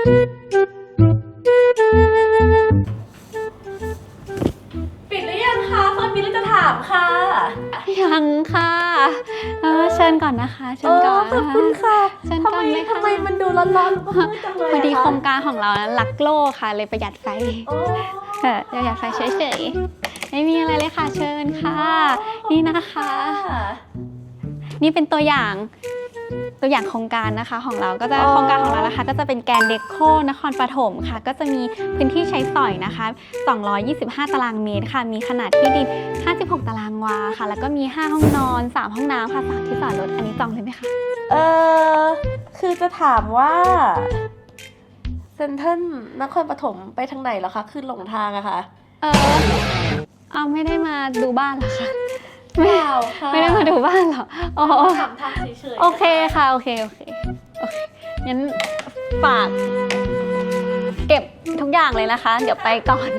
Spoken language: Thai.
ปิดหรือยังคะเฟิร์นมีเรื่องจะถามค่ะยังค่ะเออเชิญก่อนนะคะ เชิญก่อนขอบคุณค่ะเชิญทำก่อไมนเลยค่ะทำไมมันดูร้อนๆแล้วก็มืดจังเลยพอดีะะโครงการของเรานะรักโลกค่ะ เลยประหยัดไฟโอ้เออประหยัดไฟเฉยๆไม่มีอะไรเลยค่ะ เชิญค่ะ นี่นะคะ นี่เป็นตัวอย่าง ตัวอย่างโครงการนะคะของเราก็จะโครงการของเรานะคะก็จะเป็นแกนเดโคนครปฐมค่ะ ก็จะมีพื้นที่ใช้สอยนะคะ 225 ตารางเมตรค่ะ มีขนาดที่ดิน 56 ตารางวาค่ะ แล้วก็มี 5 ห้องนอน 3 ห้องน้ำค่ะ3ที่จอดรถอันนี้จองเลยไหมคะ เออคือจะถามว่าเซนเทิลนครปฐมไปทางไหนเหรอคะคือหลงทางอะค่ะเออเอาไม่ได้มาดูบ้านเหรอคะ เปล่าค่ะไม่ได้มาดูบ้านเหรอโอ้ถามทางเฉยๆโอเคค่ะ โอเค โอเค โอเค งั้นฝาก เก็บทุกอย่างเลยนะคะ เดี๋ยวไปก่อน